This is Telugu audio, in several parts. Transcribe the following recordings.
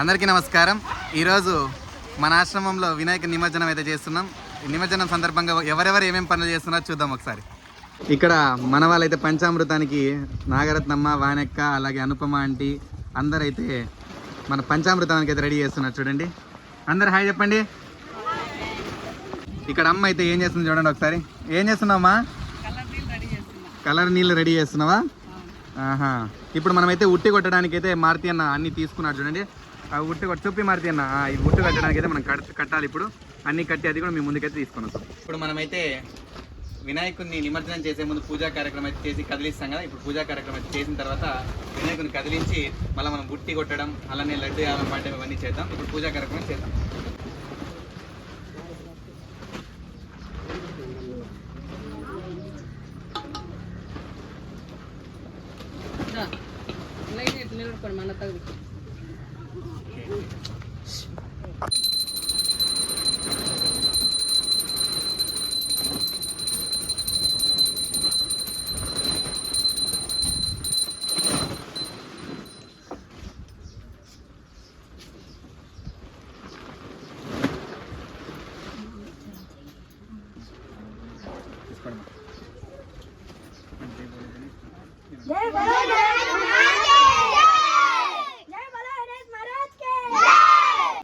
అందరికీ నమస్కారం. ఈరోజు మన ఆశ్రమంలో వినాయక నిమజ్జనం అయితే చేస్తున్నాం. ఈ నిమజ్జనం సందర్భంగా ఎవరెవరు ఏమేమి పనులు చేస్తున్నారో చూద్దాం ఒకసారి. ఇక్కడ మన వాళ్ళైతే పంచామృతానికి నాగరత్నమ్మ వానెక్క అలాగే అనుపమ ఆంటీ అందరైతే మన పంచామృతానికి అయితే రెడీ చేస్తున్నారు చూడండి. అందరు హాయ్ చెప్పండి. ఇక్కడ అమ్మ అయితే ఏం చేస్తుంది చూడండి ఒకసారి. ఏం చేస్తున్నావమ్మా? కలర్ నీళ్ళు రెడీ చేస్తున్నావా? ఆహా. ఇప్పుడు మనమైతే ఉట్టి కొట్టడానికి అయితే మారుతి అన్న అన్ని తీసుకున్నాడు చూడండి. ఆ ఉట్టు కొట్టి చూపి మారుతి అన్న ఈ ఉట్టి కట్టడానికి అయితే మనం కట్ కట్టాలి ఇప్పుడు. అన్ని కట్టి అది కూడా మీ ముందుకైతే తీసుకొని వస్తాం. ఇప్పుడు మనమైతే వినాయకుడిని నిమజ్జనం చేసే ముందు పూజా కార్యక్రమం అయితే చేసి కదిలిస్తాం కదా. ఇప్పుడు పూజా కార్యక్రమం అయితే చేసిన తర్వాత వినాయకుడిని కదిలించి మళ్ళీ మనం బుట్టి కొట్టడం అలానే లడ్డు యాభై పాడడం ఇవన్నీ చేద్దాం. ఇప్పుడు పూజా కార్యక్రమం చేద్దాం.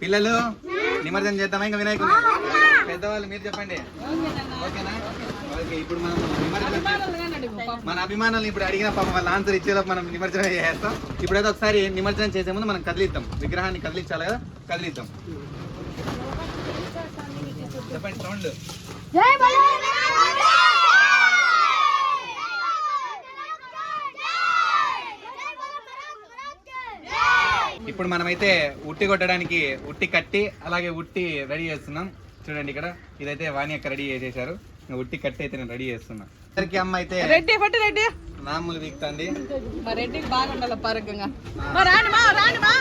పిల్లలు నిమజ్జనం చేద్దామా? ఇంకా వినాయకుడు పెద్దవాళ్ళు మీరు చెప్పండి. ఓకేనా? ఓకే ఇప్పుడు మనం నిమజ్జనం మన అభిమానులు ఇప్పుడు అడిగిన పాపం వాళ్ళ ఆన్సర్ ఇచ్చేలోపు మనం నిమజ్జనం చేస్తాం ఇప్పుడైతే ఒకసారి నిమజ్జనం చేసే ముందు మనం కదిలిద్దాం. విగ్రహాన్ని కదిలించాలి కదా? కదిలిద్దాం. చెప్పండి సౌండ్ ఇప్పుడు మనమైతే ఉట్టి కొట్టడానికి ఉట్టి కట్టి అలాగే ఉట్టి రెడీ చేస్తున్నాం. చూడండి ఇక్కడ ఇదైతే వాణి అక్క రెడీ చేసేసారు ఉట్టి కట్టి అయితే నేను రెడీ చేస్తున్నా. ఇద్దరికి అమ్మ అయితే రెడ్డి పట్టు రెడ్డి. నాములు వీక్తుంది మా రెడ్డికి బాగా ఉండాలి పరకంగా మా రాని మా రాని మా.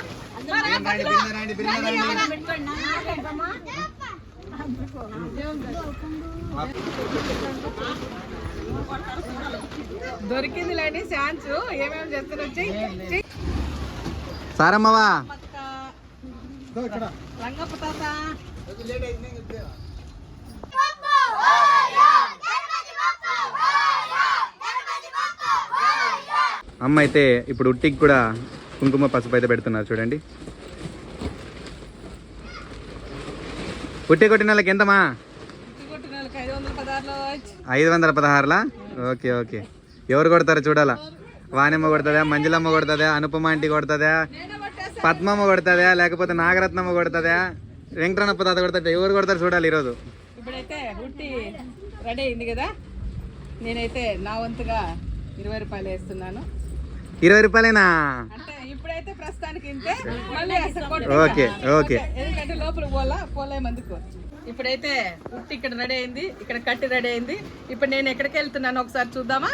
దొరికింది లేండి ఛాన్స్. ఏమేమి చేస్తున్నారు చెయ్యి సారమ్మవా? రంగప్ప తాత అమ్మ అయితే ఇప్పుడు ఉట్టికి కూడా కుంకుమ పసుపు అయితే పెడుతున్నారు చూడండి. ఉట్టి కొట్టిన వాళ్ళకి ఎంతమా ఐదు వందల ఐదు వందల పదహారులా? Okay okay. ఎవరు కొడతారో చూడాలా? వాణిమ్మ కొడుతుందా మంజులమ్మ కొడుతుందా అనుపమ ఆంటీ కొడుతుందా పద్మమ్మ కొడుతుందా లేకపోతే నాగరత్నమ్మ కొడుతుందా వెంకటరమణ తాత కొడతా ఎవరు కొడతారు చూడాలి ఈరోజు. ఇప్పుడైతే ఉట్టి రెడీ అయింది కదా? నేనైతే నా వంతుగా ఇరవై రూపాయలు వేస్తున్నాను. ఇరవై రూపాయలేనా? అంటే ఇప్పుడైతే ప్రస్తుతానికి ఇంతే. Okay okay. ఎందుకంటే లోపల పోలా పోలే మందుకు ఇప్పుడైతే ఉట్టి ఇక్కడ రెడీ అయింది ఇక్కడ కట్టి రెడీ అయింది. ఇప్పుడు నేను ఎక్కడికి వెళ్తున్నాను ఒకసారి చూద్దామా?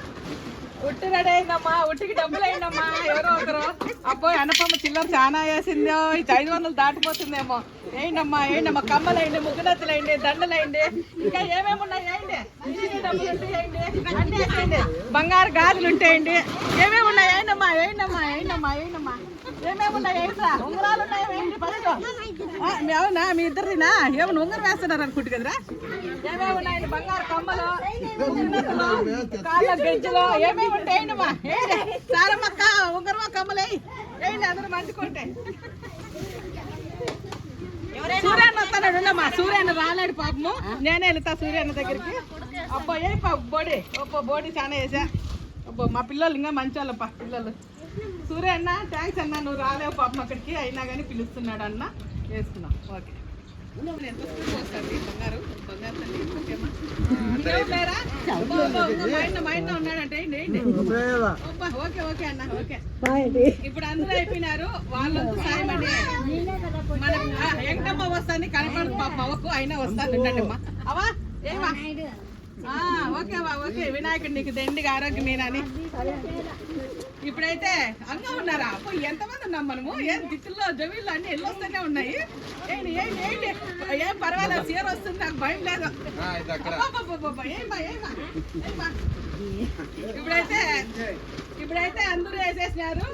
ఉట్టి రెడీ అయిందమ్మా ఉట్టికి డబ్బులు అయిందమ్మా ఎవరో ఒకరు. అబ్బో అనపమ్మ చిల్లర చాలా వేసిందో ఐదు వందలు దాటిపోతుందేమో. ఏంటమ్మా ఏంటమ్మా కమ్మలు అయింది ముగ్గునత్తులు అయింది దండలు అయింది ఇంకా ఏమేమి ఉన్నాయి ఏంటి? డబ్బులు ఉంటాయండి అన్నీ బంగారు గాజులు ఉంటాయండి ఏమేమి ఉన్నాయి ఏంటమ్మా ఏంటమ్మా ఏంటమ్మా ఏంటమ్మా? ఏమేమి మీ అవునా? మీ ఏమన్నా ఉంగరం వేస్తున్నారు అనుకుంటు కదరా? ఏమేమి ఉన్నాయి? బంగారు కమ్మలు కాళ్ళ గెజ్జలు ఏమేమి ఉంటాయండమ్మా ఏంటి సారమ్మక్క ఉంగరమా కమ్మలే ఏంటి అందరూ మంచుకుంటే సూర్యన్న వస్తాడు ఉండమ్మా. సూర్యాన్న రాలేడు పాపము. నేనే వెళ్తా సూర్యాన్న దగ్గరికి. అబ్బో ఏ పాప బోడి. అబ్బో బోడి చాలా వేసా. అబ్బో మా పిల్లలు ఇంకా మంచి వాళ్ళప్ప పిల్లలు. సూర్యన్న థ్యాంక్స్ అన్న నువ్వు రాలేవు పాపం అక్కడికి అయినా కానీ పిలుస్తున్నాడు అన్న. వేసుకున్నాం ఓకే. అన్న ఇప్పుడు అందరూ అయిపోయినారు వాళ్ళంతా సాయం అండి. మన ఆ, వెంకటమ్మ వస్తాను కనపడదు పాప అవ్వకు అయినా వస్తాను అమ్మా. అవా ఏమా? ఓకే అవ్వ ఓకే. వినాయకుడు నీకు దండిగా ఆరోగ్యం నేనని ఇప్పుడైతే అంగా ఉన్నారా? అప్పో ఎంతమంది ఉన్నాం మనము? ఏం దిక్కుల్లో జమీల్లో అన్ని వెళ్ళొస్తూనే ఉన్నాయి. ఏంటి ఏంటి ఏంటి? ఏం పర్వాలేదు చీర వస్తుంది నాకు భయం లేదు. ఇప్పుడైతే ఇప్పుడైతే అందరూ వేసేసినారు.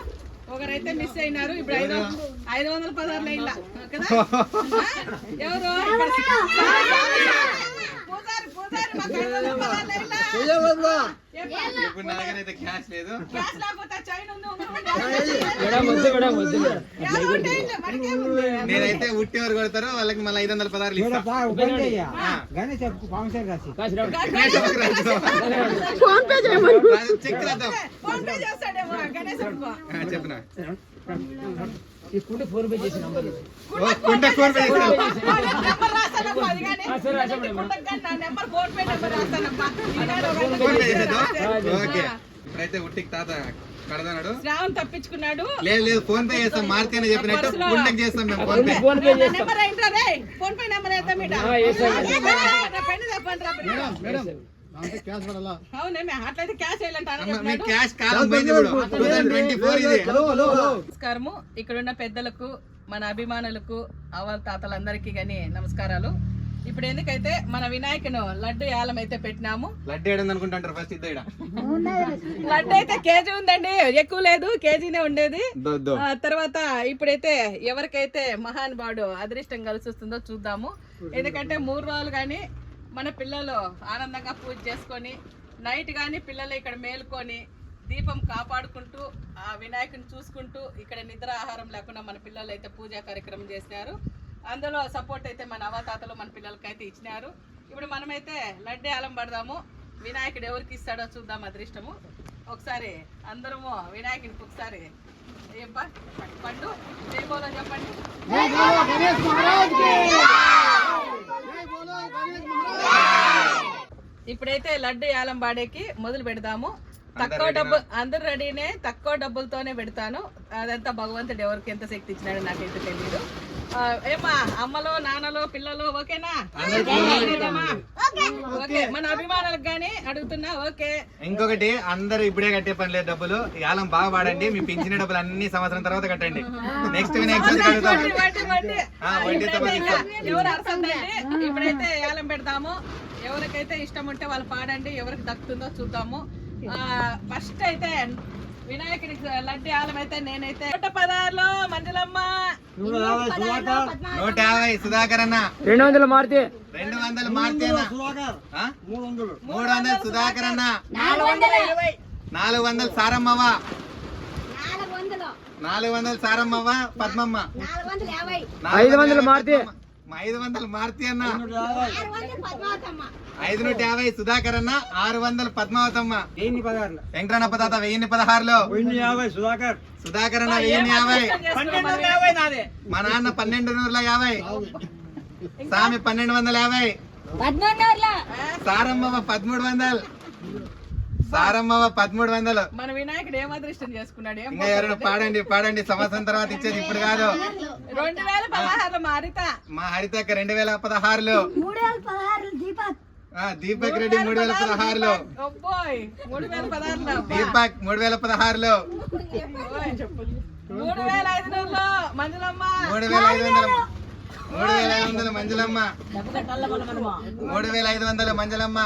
ఒకరైతే మిస్ అయినారు. ఇప్పుడు ఐదు ఐదు వందల పదహారులు అయినా కదా? ఎవరు పూజారి పూజారి మాకు ఐదు వందల పదహారులు అయినా ఏమ్మా? ఇప్పుడు నా దగ్గర అయితే క్యాష్ లేదు? నేనైతే ఉట్టి ఎవరు కొడతారో వాళ్ళకి మళ్ళీ ఐదు వందల పదహారులు ఇస్తా. గణేష్ పాంసర్ రాసి. ఫోన్ పే రాజు, చెక్ రాద్దాం ఫోన్ పే చేసి నంబర్ ఫోన్ పే నెంబర్ అది కానీ. నా number PhonePe number PhonePe. Okay. ఇప్పుడైతే ఉట్టికి తాత కడదాడు శ్రావణ్ తప్పించుకున్నాడు. లేదు లేదు ఫోన్ పే చేస్తాం. మార్తి అని చెప్పినట్టు గుంటకి చేస్తాం మేము PhonePe. PhonePe number ఏంట్రా రే? ఫోన్ పే నెంబర్ మీట? నా పెన్ను నమస్కారము. ఇక్కడున్న పెద్దలకు మన అభిమానులకు అవ్వాల తాతలందరికీ గాని నమస్కారాలు. ఇప్పుడు ఎందుకైతే మన వినాయకును లడ్డు యాలం అయితే పెట్టినాము? లడ్డు ఏడు అనుకుంటాంటారు ఫస్ట్. లడ్డు అయితే కేజీ ఉందండి. ఎక్కువ లేదు కేజీనే ఉండేది. తర్వాత ఇప్పుడైతే ఎవరికైతే మహానుభావుడు అదృష్టం కలిసి వస్తుందో చూద్దాము. ఎందుకంటే మూడు రోజులు కానీ మన పిల్లలు ఆనందంగా పూజ చేసుకొని నైట్ కానీ పిల్లలు ఇక్కడ మేలుకొని దీపం కాపాడుకుంటూ ఆ వినాయకుని చూసుకుంటూ ఇక్కడ నిద్ర ఆహారం లేకుండా మన పిల్లలు అయితే పూజా కార్యక్రమం చేసినారు. అందులో సపోర్ట్ అయితే మన అవతాతలు మన పిల్లలకైతే ఇచ్చినారు. ఇప్పుడు మనమైతే లడ్డే ఆలం పడదాము. వినాయకుడు ఎవరికి ఇస్తాడో చూద్దాం అదృష్టము. ఒకసారి అందరము వినాయకుడికి ఒకసారి ఏం పండు చేయబోలో చెప్పండి. ఇప్పుడైతే లడ్డు యాలం బాడేకి మొదలు పెడదాము తక్కువ డబ్బు అందరు రెడీనే తక్కువ డబ్బులతోనే పెడతాను. అదంతా భగవంతుడు ఎవరికి ఎంత శక్తి ఇచ్చినాడో నాకైతే తెలియదు ఏమా అమ్మలో నాన్నలో పిల్లలు ఓకేనా? ఓకే మన అభిమానులకు గానీ అడుగుతున్నా ఓకే. ఇంకొకటి అందరూ ఇప్పుడే కట్టే పని లేదు డబ్బులు. యాలం బాగా వాడండి మీ పింఛన డబ్బులు అన్ని సంవత్సరం తర్వాత కట్టండి. నెక్స్ట్ వడ్డీతో ఇప్పుడైతే ఏలం పెడతాము. ఎవరికైతే ఇష్టం ఉంటే వాళ్ళు పాడండి ఎవరికి దక్కుతుందో చూద్దాము. ఫస్ట్ అయితే వినాయకుడికి లడ్డి ఆలం అయితే నేనైతే నూట పదహారులో మంజులమ్మ. నూట యాభై సుధాకర్. అన్న రెండు వందల మారుతి. రెండు వందలు మార్తి? మూడు వందలు మూడు వందలు. సుధాకర్. అన్న నాలుగు వందల ఇరవై. నాలుగు వందలు సారమ్మవ్వ. నాలుగు వందలు. నాలుగు వందలు సారమ్మవ్వ పద్మమ్మ. ఐదు వందలు మారుతి. ఐదు వందలు మార్తి అన్న. ఐదు నూట యాభై సుధాకర్ అన్న ఆరు వందలు పద్మావతమ్మ. వెయ్యి పదహారు వెంకటరమణ తాత వెయ్యి పదహారులో. వెయ్యి యాభై సుధాకర్. సుధాకర్ అన్న వెయ్యి యాభై. మా నాన్న పన్నెండు నూరుల యాభై. స్వామి పన్నెండు వందల యాభై. సారమ్మవ పదమూడు వందలు. సారమ్మవ పదమూడు వందలు. మన వినాయకుడు ఏం అదృష్టం చేసుకున్నాడు ఇంకా పాడండి పాడండి. సంవత్సరం తర్వాత ఇచ్చేది ఇప్పుడు కాదు. రెండు వేల పదహారులో మా హరిత. మా హరితక్క రెండు వేల పదహారులో. మూడు వేల పదహారు దీపక్. ఆ, దీపక్ రెడ్డి మూడు వేల పదహారులో. పదహారులో. దీపక్. మూడు వేల పదహారులో. మూడు వేల ఐదు వందలు మంజులమ్మ. మూడు వేల ఐదు వందలు మూడు వేల ఐదు వందలు మంజులమ్మ.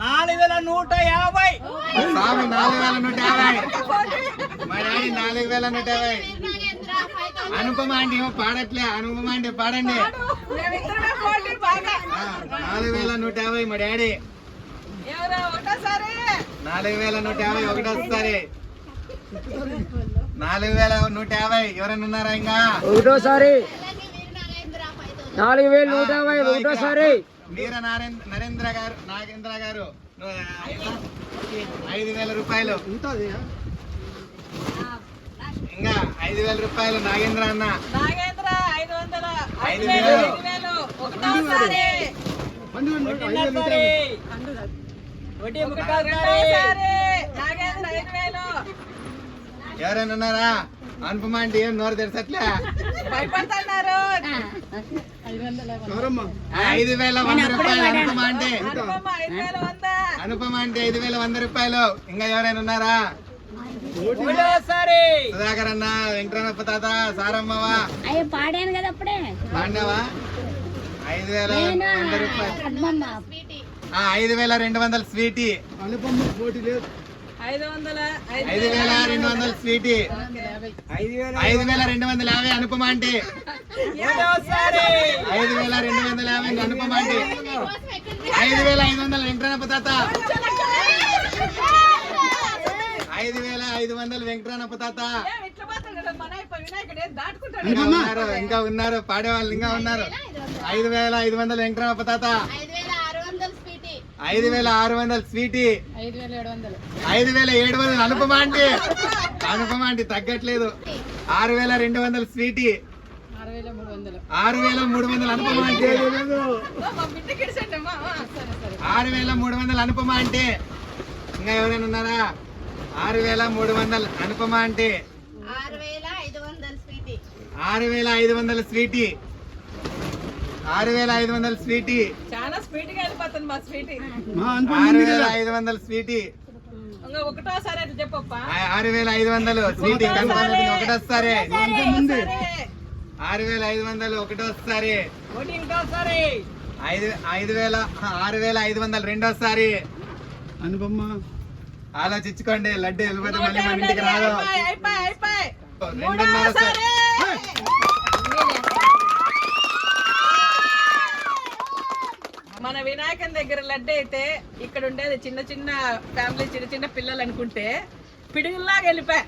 నాలుగు వేల నూట యాభై. స్వామి నాలుగు వేల నూట యాభై. మా డాడీ నాలుగు వేల నూట యాభై. అనుపమ ఏమో పాడట్లే అనుపమ ఆంటీ పాడండి. నాలుగు వేల నూట యాభై. మా డాడీ. నాలుగు వేల నూట యాభై ఒకటోసారి. నాలుగు వేల నూట యాభై ఎవరైనా ఉన్నారా ఇంకా? ఒకటోసారి. నాలుగు వేలు నూట యాభై ఒకటోసారి. వీర నారేంద్ర నరేంద్ర గారు నాగేంద్ర గారు ఐదు వేల రూపాయలు. ఇంకా ఐదు వేల రూపాయలు నాగేంద్ర అన్న. నాగేంద్ర ఐదు వందలు ఐదు వేలు ఒకటోసారి ఎవరైనా ఉన్నారా? అనుపమ అంటే ఏం నోరు భయపడుతున్నారు. ఐదు వేల వంద రూపాయలు అనుపమ అంటే అనుపమ ఐదు వేల వంద. అనుపమ అంటే ఐదు వేల వంద రూపాయలు. ఇంకా ఎవరైనా ఉన్నారా? సుధాకర్ అన్న వెంకటరమణ తాత సారమ్మవా? అయ్యో పాడాను కదా అప్పుడే. పాండవా ఐదు వేల వంద రూపాయలు. ఐదు వేల రెండు వందల స్వీటీ. ఐదు వందల ఐదు వేల రెండు వందల స్వీటీ ఐదు వేల రెండు వందల యాభై అనుపమ అంటే ఐదు వేల రెండు వందల యాభై ఇంకా అనుపమ అంటే ఐదు వేల ఐదు వందల వెంకటరమణ తాత ఐదు వేల ఐదు వందల వెంకటరమణ తాత ఇంకా ఉన్నారు ఇంకా ఉన్నారు పాడేవాళ్ళు ఇంకా ఉన్నారు ఐదు వేల ఐదు వందల వెంకటరమణ తాత ఐదు వేల ఆరు వందలు స్వీటీ ఐదు వేల ఆరు వందల స్వీటీ. ఐదు వేల ఏడు వందలు. ఐదు వేల ఏడు వందల అనుపమ అంటే అనుపమ అంటే తగ్గట్లేదు. ఆరు వేల రెండు వందల స్వీటీ. ఆరు వేల మూడు వందలు. ఆరు వేల మూడు వందల అనుపమ అంటే ఆరు వేల మూడు వందల అనుపమ అంటే ఇంకా ఎవరైనా ఉన్నారా? ఆరు వేల మూడు వందల అనుపమ అంటే ఆరు వేల ఐదు వందలు స్వీటీ. ఆరు వేల ఐదు వందల స్వీటీ. ఆరు వేల ఐదు వందల స్వీటీ వెళ్ళిపోతుంది మా ఆరు వేల ఐదు వందల స్వీటీ. ఒకటోసారి చెప్పప్ప. ఆరు వేల ఐదు వందలు స్వీటీ. కన్ఫర్మ్ ఒకటోసారి. సరే ఆరు వేల ఐదు వందలు ఒకటోసారి. ఐదు ఐదు వేల ఆరు వేల ఐదు వందలు రెండోసారి. అనుపమ్మ. ఆలోచించుకోండి లడ్డు వెళ్ళిపోతే మళ్ళీ మన ఇంటికి రాదు. అయిపోయి వినాయకన్ దగ్గర లడ్డు అయితే ఇక్కడ ఉండేది చిన్న చిన్న ఫ్యామిలీ చిన్న చిన్న పిల్లలు అనుకుంటే పిడుగుల్లాగా వెళ్ళిపోయా.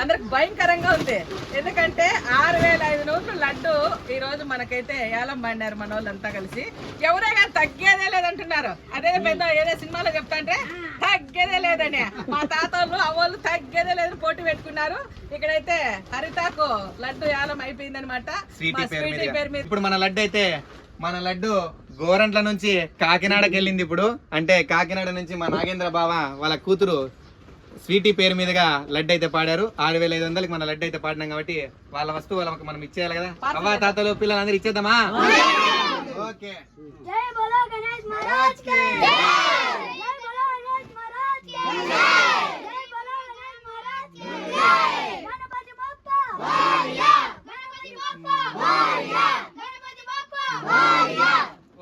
అందరికి భయంకరంగా ఉంది. ఎందుకంటే ఆరు వేల ఐదు నూరులు లడ్డు ఈ రోజు మనకైతే ఏలం పండారు మన వాళ్ళంతా కలిసి. ఎవరే కానీ తగ్గేదే లేదంటున్నారు. అదే పెద్ద ఏదో సినిమాలో చెప్తా అంటే తగ్గేదే లేదని. మా తాతోళ్ళు అవ్వళ్ళు తగ్గేదే లేదని పోటీ పెట్టుకున్నారు. ఇక్కడైతే హరితాకు లడ్డు ఏలం అయిపోయింది అనమాట స్వీటీ పేరు మీద. ఇప్పుడు మన లడ్డు అయితే మన లడ్డు గోరంట్ల నుంచి కాకినాడకి వెళ్ళింది ఇప్పుడు. అంటే కాకినాడ నుంచి మా నాగేంద్ర బావ వాళ్ళ కూతురు స్వీటీ పేరు మీదుగా లడ్డు అయితే పాడారు. ఆరు వేల ఐదు వందలకి మన లడ్డు అయితే పాడినాం కాబట్టి వాళ్ళ వస్తువు వాళ్ళకి మనం ఇచ్చేయాలి కదా. అవ్వ తాతలు పిల్లలందరూ ఇచ్చేద్దామా? ఓకే. జై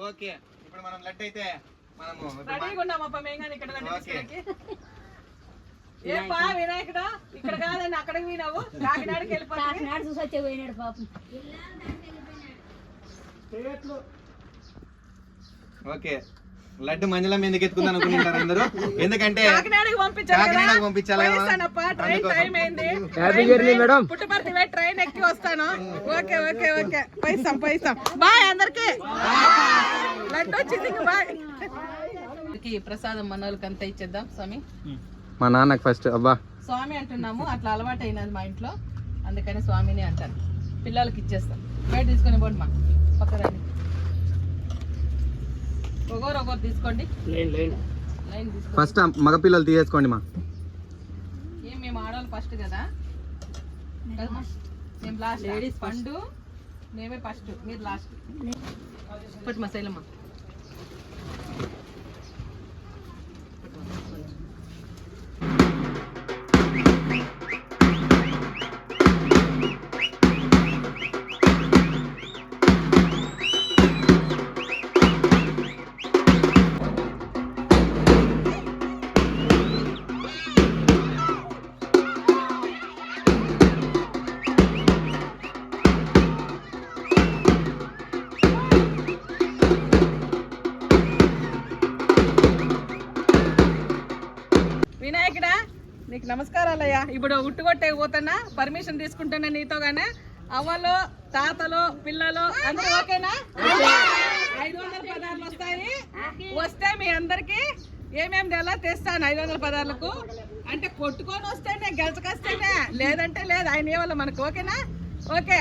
ఓకే. ఇప్పుడు మనం లడ్డు అయితే మనము రెడీగా ఉన్నామప్ప మేము కానీ ఇక్కడ రండి ఓకే. తీసుకురాకి. ఏపా వినాయకుడు? ఇక్కడ కాదని అక్కడికి పోయినావు. కాకినాడకి వెళ్ళిపోతావు నాడు చూసి వచ్చే పోయినాడు పాపం. ఓకే. లడ్డు మంజలం ఎందుకు ఎత్తుకుందాం అనుకుంటున్నారు అందరూ? ఎందుకంటే కాకినాడకి పంపించాలి happy journey madam. Puttaparthi train ఎక్కి వస్తాను. Okay okay okay. పోయిస్తాం పోయిస్తాం. బాయ్ అందరికి. లడ్డు వచ్చింది బాయ్. ప్రసాదం మన వాళ్ళకి అంతా ఇచ్చేద్దాం స్వామి. మా నాన్నకి ఫస్ట్ అబ్బా. స్వామి అంటున్నాము అట్లా అలవాటు అయినది మా ఇంట్లో. అందుకని స్వామిని అంటారు పిల్లలకి ఇచ్చేస్తాం. బయట తీసుకొని పోండి మా. పక్క రండి ఒకరు ఒకరు తీసుకోండి. Lane lane. లైన్ తీసుకోండి. ఫస్ట్ మగపిల్లలు తీసేసుకోండి మా. ఏం మేము ఆడవాళ్ళు ఫస్ట్ కదా? మేము లాస్ట్ లేడీస్ పండు మేమే ఫస్ట్. మీరు లాస్ట్ పట్టు మా శైలమ్మ. ఇప్పుడు ఉట్టుకొట్టే పోతున్నా పర్మిషన్ తీసుకుంటున్నా నీతోగానే అవ్వలు తాతలు పిల్లలు అందరూ ఓకేనా? ఐదు వందల పదార్లు వస్తాయి. వస్తే మీ అందరికి ఏమేమి ఎలా తెస్తాను ఐదు వందల పదార్లకు? అంటే కొట్టుకొని వస్తేనే గెలచకొస్తేనే. లేదంటే లేదు ఆయన ఏవాళ్ళు మనకు ఓకేనా? ఓకే.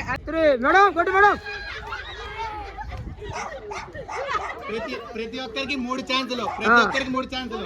మేడం కొట్టు మేడం. ప్రతి ప్రతి ఒక్కరికి మూడు ఛాన్సులు. ప్రతి ఒక్కరికి మూడు ఛాన్సులు.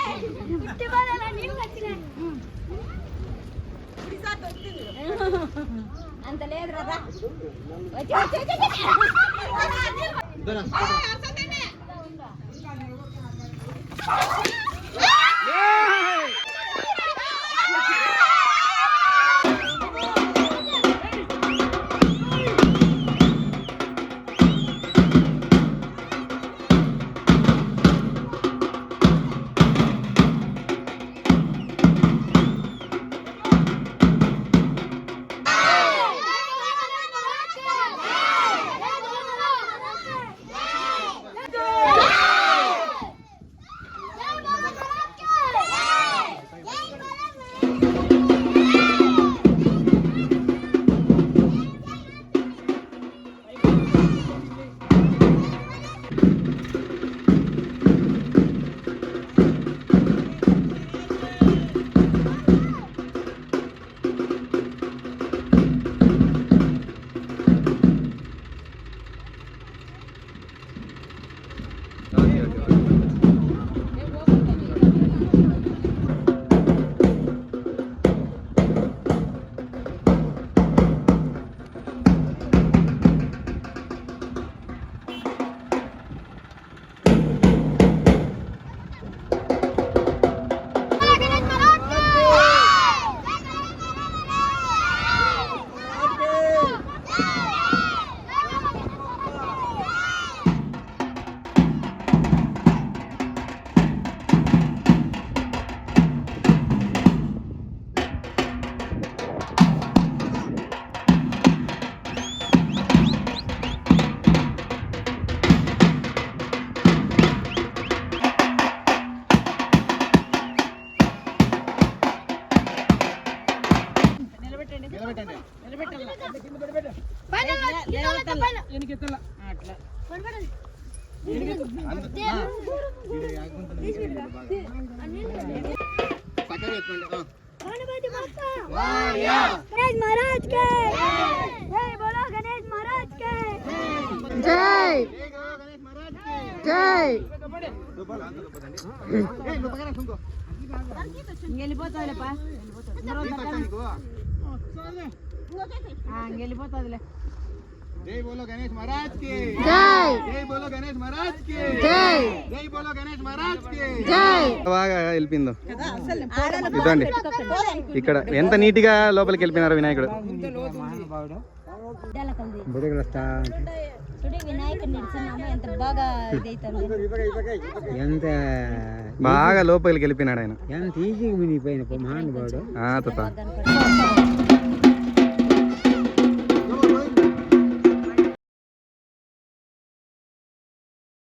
నిలబెట్టాలా పైన కింద పైన గణేష్ మహారాజ్ కే. జై బోలో గణేష్ మహారాజ్ కే. జై. జై. వెళ్ళిపోతావులేపా వెళ్ళిపోతావు వెళ్ళిపోతాదిలే. జై బోలో గణేష్ మహారాజ్కి. జై. జై బోలో గణేష్ మహారాజ్కి. జై. జై బోలో గణేష్ మహారాజ్కి. జై. బాగా వెళ్ళిందో ఇదండి ఇక్కడ ఎంత నీట్గా లోపలికి వెళ్ళిపోయినారు వినాయకుడు. ఎంత బాగా లోపలికి వెళ్ళిపోయినాడు ఆయన. ఎంత ఈజీగా మునిగిపోయిన మహానుభావుడు తాత